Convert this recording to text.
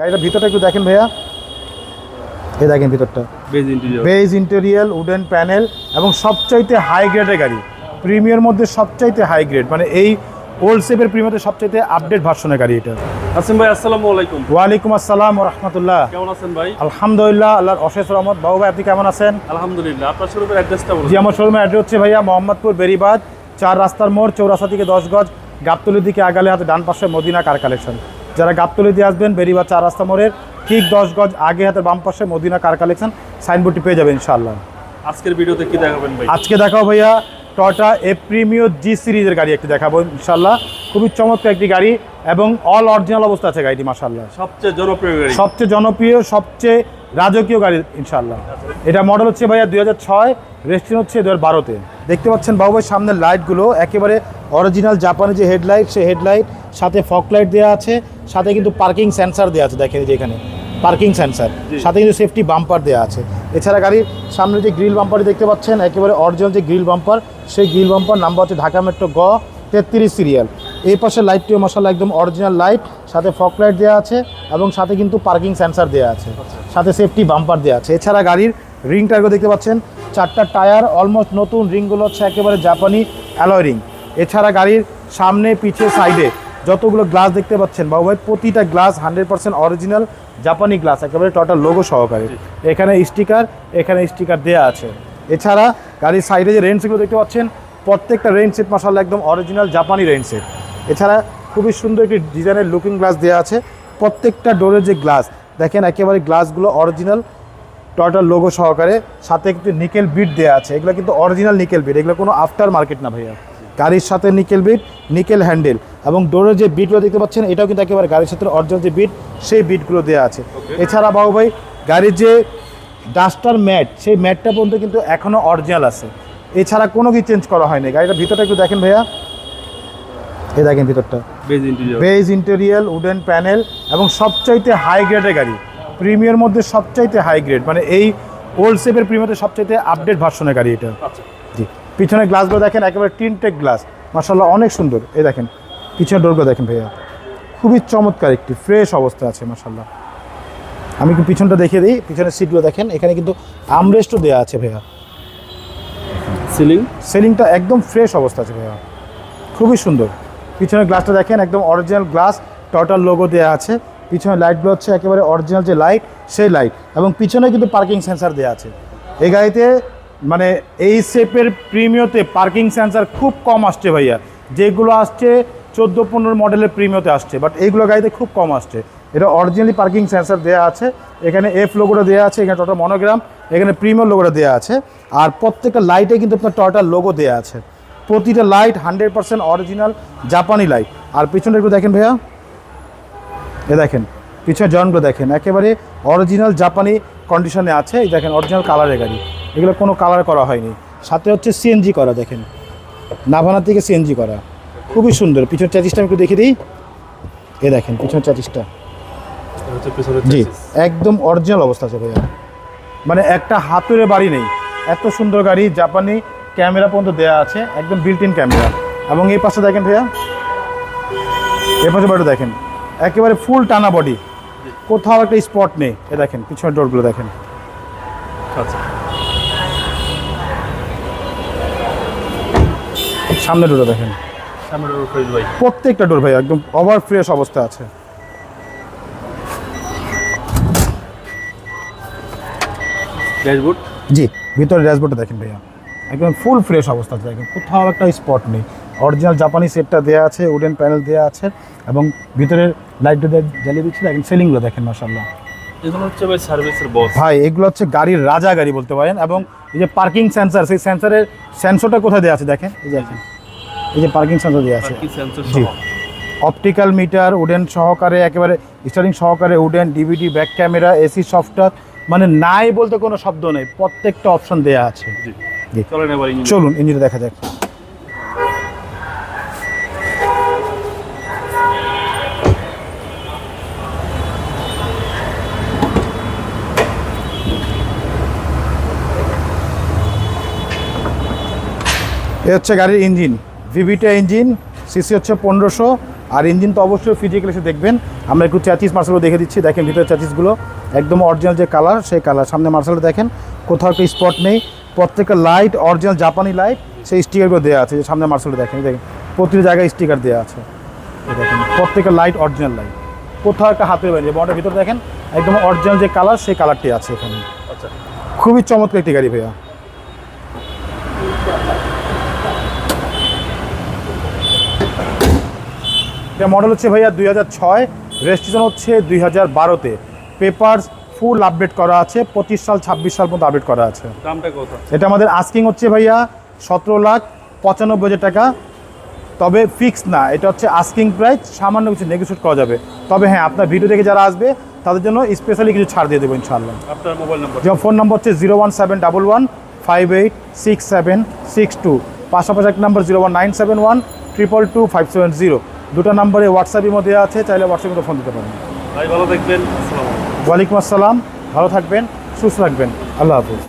গাড়িটার ভিতরটা একটু দেখেন ভাইয়া। এই দেখেন ভিতরটা। বেজ ইন্টেরিয়াল উডেন প্যানেল এবং সবচাইতে হাই গ্রেডের গাড়ি। প্রিমিয়ার মধ্যে সবচাইতে হাই গ্রেড মানে এই ওল্ড সেপের প্রিমিয়াতে সবচাইতে আপডেট ভার্সনের গাড়ি এটা। আসিম ভাই আসসালামু আলাইকুম। ওয়ালাইকুম আসসালাম রহমতুল্লাহ। কেমন আছেন ভাই? আলহামদুলিল্লাহ আল্লাহর অশেষ রহমত। বাবু ভাই আপনি কেমন আছেন? আলহামদুলিল্লাহ আপনার শোরুমের অ্যাড্রেসটা বলুন। জি আমার শোরুমের অ্যাড্রেস হচ্ছে ভাইয়া মোহাম্মদপুর বেরিবাদ চার রাস্তার মোড় চৌরাস্তা থেকে দশ গজ গাবতলির দিকে আগালে হাতে ডান পাশে মদিনা কার কালেকশন যারা গাবতলি দিয়ে আসবেন বেরিবা চার রাস্তা মোড়ের ঠিক দশ গজ আগে হাতে বাম পাশে মদিনা কার কালেকশন সাইনবোর্ডটি পেয়ে যাবেন ইনশাআল্লাহ। আজকের ভিডিওতে কি দেখাবেন ভাই? আজকে দেখাও ভাইয়া টয়টা এপ্রিমিও জি সিরিজের গাড়ি একটি দেখাবো ইনশাল্লাহ খুবই চমৎকার একটি গাড়ি এবং অল অরিজিনাল অবস্থা আছে গাড়িটি মাসাল্লাহ সবচেয়ে জনপ্রিয় গাড়ি। সবচেয়ে জনপ্রিয় সবচেয়ে রাজকীয় গাড়ি ইনশাল্লাহ এটা মডেল হচ্ছে ভাইয়া দুই হাজার ছয় রেস্টুরেন্ট হচ্ছে দু হাজার বারোতে। দেখতে পাচ্ছেন বাবু ভাই সামনের লাইটগুলো একেবারে অরিজিনাল জাপানি যে হেডলাইট সেই হেডলাইট সাথে ফক লাইট দেওয়া আছে। সাথে কিন্তু পার্কিং সেন্সার দেওয়া আছে দেখেন যে এখানে। পার্কিং সেন্সার সাথে কিন্তু সেফটি বাম্পার দেওয়া আছে। এছাড়া গাড়ির সামনে যে গ্রিল বাম্পারটি দেখতে পাচ্ছেন একেবারে অরিজিনাল যে গ্রিল বাম্পার সেই গ্রিল বাম্পার নাম্বার হচ্ছে ঢাকা মেট্রো গ তেত্রিশ সিরিয়াল এই পাশে লাইটটিও মশালা একদম অরিজিনাল লাইট সাথে ফক লাইট দেওয়া আছে এবং সাথে কিন্তু পার্কিং সেন্সার দেওয়া আছে। সাথে সেফটি বাম্পার দেওয়া আছে। এছাড়া গাড়ির রিং টায়ারগুলো দেখতে পাচ্ছেন চারটা টায়ার অলমোস্ট নতুন রিংগুলো হচ্ছে একেবারে জাপানি অ্যালয় রিং এছাড়া গাড়ির সামনে পিছে সাইডে যতগুলো গ্লাস দেখতে পাচ্ছেন, বাবু ভাই, প্রতিটা গ্লাস হান্ড্রেড পার্সেন্ট অরিজিনাল জাপানি গ্লাস, একেবারে টোটাল লোগো সহকারে। এখানে স্টিকার এখানে স্টিকার দেওয়া আছে। এছাড়া গাড়ির সাইডে যে রেন সেটগুলো দেখতে পাচ্ছেন, প্রত্যেকটা রেন সেট মাসাল্লাহ একদম অরিজিনাল জাপানি রেন সেট এছাড়া খুবই সুন্দর একটি ডিজাইনের লুকিং গ্লাস দেওয়া আছে। প্রত্যেকটা ডোরের যে গ্লাস দেখেন একেবারে গ্লাসগুলো অরিজিনাল টয়টার লোগো সহকারে। সাথে একটু নিকেল বিট দেওয়া আছে। এগুলো কিন্তু অরিজিনাল নিকেল বিট এগুলো কোনো আফটার মার্কেট না ভাইয়া। গাড়ির সাথে নিকেল বিট নিকেল হ্যান্ডেল এবং ডোরের যে বিটগুলো দেখতে পাচ্ছেন এটাও কিন্তু একেবারে গাড়ির সাথে অরিজিনাল যে বিট সেই বিটগুলো দেওয়া আছে। এছাড়া বাবু ভাই গাড়ির যে ডাস্টার ম্যাট সেই ম্যাটটা পর্যন্ত কিন্তু এখনও অরিজিনাল আছে। এছাড়া কোনো কিছু চেঞ্জ করা হয়নি। গাড়িটার ভিতরটা একটু দেখেন ভাইয়া। এই দেখেন ভিতরটা। বেজ ইন্টেরিয়াল উডেন প্যানেল এবং সবচাইতে হাই গ্রেডের গাড়ি। প্রিমিয়ার মধ্যে সবচাইতে হাই গ্রেড মানে এই ওল্ড সেপের প্রিমিয়াতে সবচাইতে আপডেট ভার্সনের গাড়ি এটা। আচ্ছা। জি। পিছনে গ্লাসগুলো দেখেন একেবারে টিনটেক গ্লাস মার্শাল্লাহ অনেক সুন্দর। এই দেখেন পিছনের ডোরগুলো দেখেন ভাইয়া। খুবই চমৎকার একটি ফ্রেশ অবস্থা আছে মার্শাল্লাহ আমি একটু পিছনটা দেখিয়ে দিই। পিছনের সিটগুলো দেখেন এখানে কিন্তু আমরেস্টও দেওয়া আছে ভাইয়া। সিলিং সিলিংটা একদম ফ্রেশ অবস্থা আছে ভাইয়া। খুবই সুন্দর। পিছনের গ্লাসটা দেখেন একদম অরিজিনাল গ্লাস টোটাল লোগো দেওয়া আছে। পিছনে লাইটগুলো হচ্ছে একেবারে অরিজিনাল যে লাইট সেই লাইট এবং পিছনে কিন্তু পার্কিং সেন্সার দেওয়া আছে। এই গাড়িতে মানে এই শেপের প্রিমিয়তে পার্কিং সেন্সার খুব কম আসছে ভাইয়া। যেগুলো আসছে, চোদ্দ, পনেরো মডেলের প্রিমিয়তে আসছে বাট এইগুলো গাড়িতে খুব কম আসছে। এটা অরিজিনালি পার্কিং সেন্সার দেওয়া আছে, এখানে এফ লোগোটা দেওয়া আছে, এখানে টোটাল মনোগ্রাম এখানে প্রিমিয়ার লোগোটা দেওয়া আছে, আর প্রত্যেকটা লাইটে কিন্তু আপনার টোটাল লোগো দেওয়া আছে। প্রতিটা লাইট হান্ড্রেড পার্সেন্ট অরিজিনাল জাপানি লাইট আর পিছনটা একটু দেখেন ভাইয়া। এ দেখেন, পিছনে জয়েন্টগুলো দেখেন। একেবারে অরিজিনাল জাপানি কন্ডিশনে আছে। এই দেখেন অরিজিনাল কালারের গাড়ি। এগুলো কোনো কালার করা হয়নি। সাথে হচ্ছে সিএনজি করা দেখেন। নাভানা থেকে সিএনজি করা। খুবই সুন্দর। পিছনের চ্যাচিসটা আমি একটু দেখে দিই। এ দেখেন পিছনের চ্যাচিসটা হচ্ছে জি একদম অরিজিনাল অবস্থা আছে ভাইয়া। মানে একটা হাতুড়ে বাড়ি নেই। এত সুন্দর গাড়ি জাপানি ক্যামেরা পর্যন্ত দেওয়া আছে একদম বিল্ট ইন ক্যামেরা। এবং এই পাশে দেখেন ভাইয়া এই পাশে বাড়ি দেখেন। একেবারে ফুল টানা বডি কোথাও একটা স্পট নেই। এ দেখেন পিছনের ডোরগুলো দেখেন। আচ্ছা। সামনে ডোরটা দেখেন। ভাই। প্রত্যেকটা ডোর ভাই একদম ওভার ফ্রেশ অবস্থা আছে। ড্যাশবোর্ড? জি ভিতরে ড্যাশবোর্ডটা দেখেন ভাইয়া। একদম ফুল ফ্রেশ অবস্থা আছে দেখেন কোথাও একটা স্পট নেই। অরিজিনাল জাপানি সেটটা দেওয়া আছে উডেন প্যানেল দেওয়া আছে এবং ভিতরের লাইটটা জ্বালিয়ে দিচ্ছিল একদম সেলিংগুলো দেখেন মাসাল্লাহ এগুলো হচ্ছে ভাই সার্ভিসের বস ভাই এগুলো হচ্ছে গাড়ির রাজা গাড়ি বলতে পারেন এবং এই যে পার্কিং সেন্সার সেই সেন্সারের সেন্সরটা কোথায় দেওয়া আছে দেখেন? এই দেখেন। এই যে পার্কিং সেন্সর দেওয়া আছে। জি। অপটিক্যাল মিটার উডেন সহকারে একেবারে স্টারিং সহকারে wooden DVD back camera AC software মানে নাই বলতে কোনো শব্দ নেই প্রত্যেকটা অপশন দেওয়া আছে। জি। চলুন ইঞ্জিনটা দেখা। যাক। এ হচ্ছে গাড়ির ইঞ্জিন ভিভিটা ইঞ্জিন সিসি হচ্ছে পনেরোশো আর ইঞ্জিন তো অবশ্যই ফিজিক্যাল এসে দেখবেন। আমরা একটু চ্যাচিস মার্শালও দেখে দিচ্ছি দেখেন ভিতরে চ্যাচিসগুলো একদম অরিজিনাল যে কালার সেই কালার সামনে মার্শালটা দেখেন কোথাও একটা স্পট নেই। প্রত্যেকটা লাইট অরিজিনাল জাপানি লাইট সেই স্টিকারগুলো দেওয়া আছে। যে সামনে মার্শালটা দেখেন দেখেন প্রতিটি জায়গায় স্টিকার দেওয়া আছে। দেখেন প্রত্যেকটা লাইট অরিজিনাল লাইট কোথাও একটা হাতের বাইরে বড়টার ভিতরে দেখেন একদম অরিজিনাল যে কালার সেই কালারটি আছে এখানে। আচ্ছা। খুবই চমৎকার একটি গাড়ি ভাইয়া। এটা মডেল হচ্ছে ভাইয়া দুই হাজার ছয় রেজিস্ট্রেশন হচ্ছে দুই হাজার বারোতে। পেপারস ফুল আপডেট করা আছে পঁচিশ সাল ছাব্বিশ সাল পর্যন্ত আপডেট করা আছে। দামটা কত? এটা আমাদের আস্কিং হচ্ছে ভাইয়া সতেরো লাখ পঁচানব্বই হাজার টাকা। তবে ফিক্স না এটা হচ্ছে আস্কিং প্রাইস সামান্য কিছু নেগোসিয়েট করা যাবে। তবে হ্যাঁ আপনার ভিডিও দেখে যারা আসবে তাদের জন্য স্পেশালি কিছু ছাড় দিয়ে দেবো ইনশাআল্লাহ। আপনার মোবাইল নাম্বার যেমন ফোন নম্বর হচ্ছে zero one seven double one five eight six seven six two পাশাপাশি এক নম্বর zero one nine seven one triple two five seven zero দুটো নম্বরে হোয়াটসঅ্যাপের মধ্যে আছে চাইলে হোয়াটসঅ্যাপে ফোন দিতে পারেন। ভাই ভালো থাকবেন। আসসালামু আলাইকুম। ওয়ালাইকুম আসসালাম ভালো থাকবেন সুস্থ থাকবেন। আল্লাহ হাফিজ।